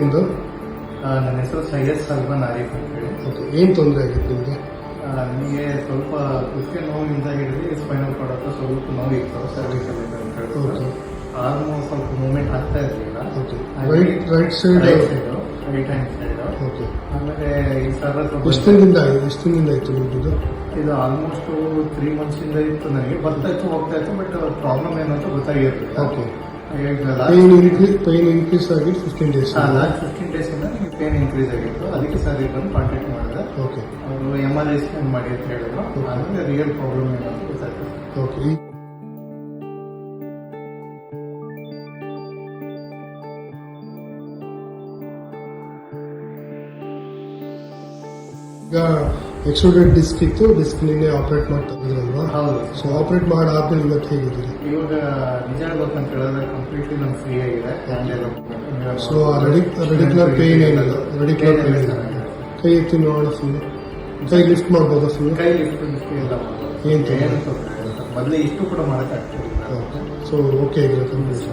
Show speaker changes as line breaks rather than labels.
ನಿಮ್ದು?
ಆ, ನನ್ನ ಹೆಸರು ಸೈಯದ್ ಸಲ್ಮಾನ್ ಆರಿಫ್ ಅಂತ ಹೇಳಿ.
ಓಕೆ ಏನು ತೊಂದರೆ ಆಗಿತ್ತು ನಿಮಗೆ?
ನನಗೆ ಸ್ವಲ್ಪ ಕುತ್ತಿಗೆ ನೋವಿಂದ ಹಿಡಿದು ಸ್ಪೈನಲ್ ಕಾರ್ಡ್ ಹತ್ರ ಸ್ವಲ್ಪ ನೋವು ಇತ್ತು ಸರ್ವಿಸ್ ಅಂತ
ಹೇಳಿ
ಆಲ್ಮೋಸ್ಟ್ ಸ್ವಲ್ಪ ಮೂವ್ಮೆಂಟ್ ಆಗ್ತಾ ಇರಲಿಲ್ಲ.
Okay. Right right side
right side right hand side
okay.
ಆಮೇಲೆ ಈ ಸರ್ ಹತ್ರ
ಎಷ್ಟು. ದಿನದಿಂದ ಎಷ್ಟು ನಿಮ್ಮದು
ಇದು ಆಲ್ಮೋಸ್ಟ್ ತ್ರೀ ಮಂತ್ಸ್ ಇಂದ ಇತ್ತು ನನಗೆ. ಬರ್ತಾ ಇತ್ತು ಹೋಗ್ತಾ ಇತ್ತು ಬಟ್ ಪ್ರಾಬ್ಲಮ್ ಏನಂತ ಗೊತ್ತಾಗಿರ್ಲಿಲ್ಲ. Okay.
Pine increase pine increase ಆಗಿ fifteen days
last fifteen days ಇಂದ ನನಗೆ ಪೇನ್ ಇನ್ಕ್ರೀಸ್ ಆಗಿತ್ತು ಅದಕ್ಕೆ ಸರ್ ಬಂದು ಕಾಂಟ್ಯಾಕ್ಟ್ ಮಾಡಿದೆ
ಓಕೆ
ಅವರು ಎಮ್ ಆರ್ ಐ ಸ್ಕ್ಯಾನ್ ಮಾಡಿ ಅಂತ ಹೇಳಿದ್ರು ಆಮೇಲೆ ರಿಯಲ್ ಪ್ರಾಬ್ಲಮ್ ಏನು ಅಂತ ಗೊತ್ತಾಗ್ತದೆ
ಓಕೆ ಈ ಈಗ ಎಕ್ಸ್ಟ್ರೂಡೆಡ್ ಡಿಸ್ಕ್ ಇತ್ತು ಡಿಸ್ಕ್ ನಿನ್ನೆ ಆಪರೇಟ್ ಮಾಡಿ ತೆಗೆದ್ರಲ್ವಾ
ಹೌದು
ಸೊ ಆಪರೇಟ್ ಮಾಡಾದ್ಮೇಲೆ ಇವತ್ತು ಹೇಗಿದ್ದೀರಿ?
ಇವಾಗ ನಿಜ ಹೇಳ್ಬೇಕಂತ ಹೇಳಿದ್ರೆ ಕಂಪ್ಲೀಟ್ಲಿ ನಮ್ಗೆ ಫ್ರೀ ಆಗಿದೆ. ಎಲ್ಲ
ಸೊ ರೆಡಿಕ್ಯುಲರ್ ಪೇನ್ ಏನಿಲ್ಲ. ರೆಡಿಕ್ಯುಲರ್ ಪೇನ್ ಇಲ್ಲ. ಕೈ ಎತ್ತಿ ನೋಡಿ ಫುಲ್ ಕೈ ಲಿಫ್ಟ್ ಮಾಡ್ಬೋದಾ ಫುಲ್
ಕೈ ಲಿಫ್ಟ್ ಮಾಡ್ಬೋದು.
ಏನ್
ಇಲ್ಲ. ಮೊದಲೇ ಇಷ್ಟು ಕೂಡ ಮಾಡೋಕ್ಕಾಗ್ತಿಲ್ಲ.
ಸೊ ಓಕೆ ಆಗಿದೆ ಕಂಪ್ಲೀಟ್.